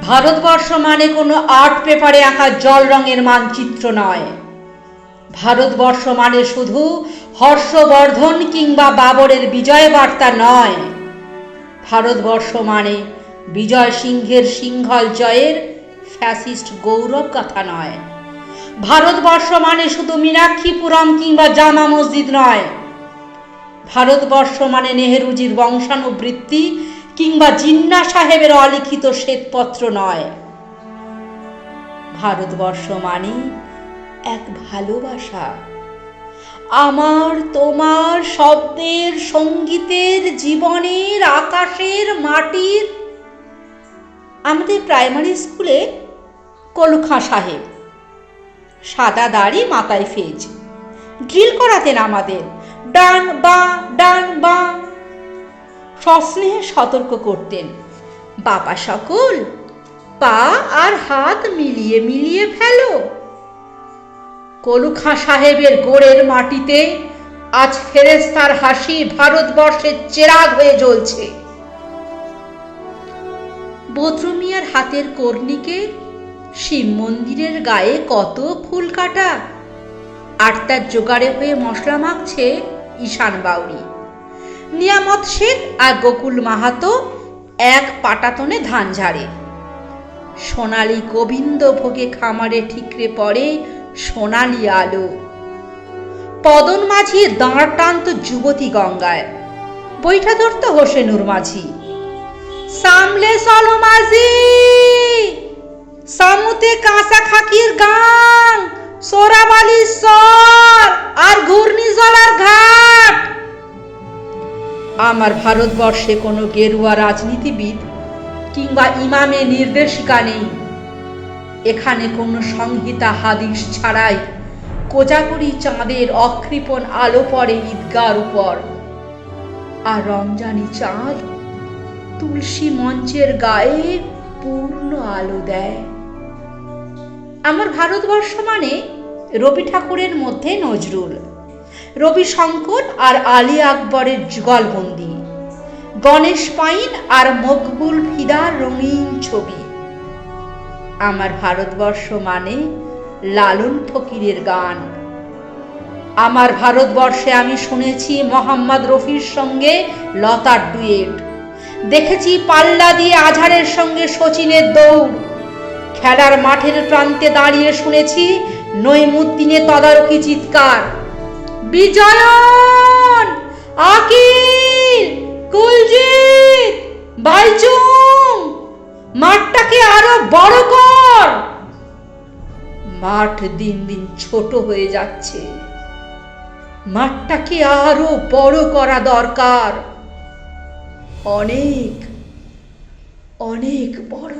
ভারতবর্ষ মানে কোনো আর্ট পেপারে আঁকা জল রঙের মানচিত্র নয়। ভারতবর্ষ মানে শুধু হর্ষবর্ধন কিংবা বাবরের বিজয় বার্তা নয়। ভারতবর্ষ মানে বিজয় সিংহের সিংহল জয়ের ফ্যাসিস্ট গৌরব কথা নয়। ভারতবর্ষ মানে শুধু মীনাক্ষীপুরম কিংবা জামা মসজিদ নয়। ভারতবর্ষ মানে নেহেরুজির বংশানুবৃত্তি কিংবা জিন্না সাহেবের অলিখিত শ্বেতপত্র নয়। ভারতবর্ষ মানে এক ভালোবাসা। আমার, তোমার শব্দের, সঙ্গীতের, জীবনের, আকাশের, মাটির। আমাদের প্রাইমারি স্কুলে কলুখা সাহেব। সাদা দাড়ি, মাথায় ফেজ। ড্রিল করাতেন আমাদের। ডান, বা, ডান সস্নেহে সতর্ক করতেন। বাবা সকল, পা আর হাত মিলিয়ে মিলিয়ে ফেলো। কলুখা সাহেবের গোড়ের মাটিতে আজ ফেরেস্তার হাসি ভারতবর্ষের চেরাগ হয়ে জ্বলছে। বদ্রমিয়ার হাতের কর্ণিকে শিব মন্দিরের গায়ে কত ফুল কাটা, আর তার জোগাড়ে হয়ে মশলা মাখছে ঈশান বাউরি। নিয়ামত শেখ আর গোকুল মাহাতো এক পাটাতনে ধান ঝাড়ে। সোনালি গোবিন্দ ভোগে খামারে ঠিকরে পড়ে সোনালি আলো। পদন মাঝি দাঁড় টানত যুবতী গঙ্গায়। বৈঠা ধরত হোসেনুর মাঝি। সামলে চলো মাঝি। সামুতে কাঁচা খাকির গাং। সোরাবালি সর আমার ভারতবর্ষে কোনো গেরুয়া রাজনীতিবিদ কিংবা ইমামে নির্দেশিকা নেই। এখানে কোনো সংহিতা হাদিস ছাড়াই কোজাগরি চাঁদের অকৃপণ আলো পড়ে ঈদগার উপর। আর রমজানি চাঁদ তুলসী মঞ্চের গায়ে পূর্ণ আলো দেয়। আমার ভারতবর্ষ মানে রবি ঠাকুরের মধ্যে নজরুল। রবি শঙ্কর আর আলী আকবরের যুগলবন্দি। গণেশ পাইন আর মকবুল ফিদার রঙিন ছবি। আমার ভারতবর্ষ মানে লালন ফকিরের গান। আমার ভারতবর্ষে আমি শুনেছি মোহাম্মদ রফির সঙ্গে লতার ডুয়েট। দেখেছি পাল্লা দিয়ে আঝারের সঙ্গে শচীনের দৌড়। খেলার মাঠের প্রান্তে দাঁড়িয়ে শুনেছি নৈমুদ্দিনে তদারকি চিৎকার। বিজয়ন, আকিল, কুলজিৎ, বাইচুং, মাঠটাকে আরও বড় কর। মাঠ দিন দিন ছোট হয়ে যাচ্ছে। মাঠটাকে আরও বড় করা দরকার। অনেক অনেক বড়।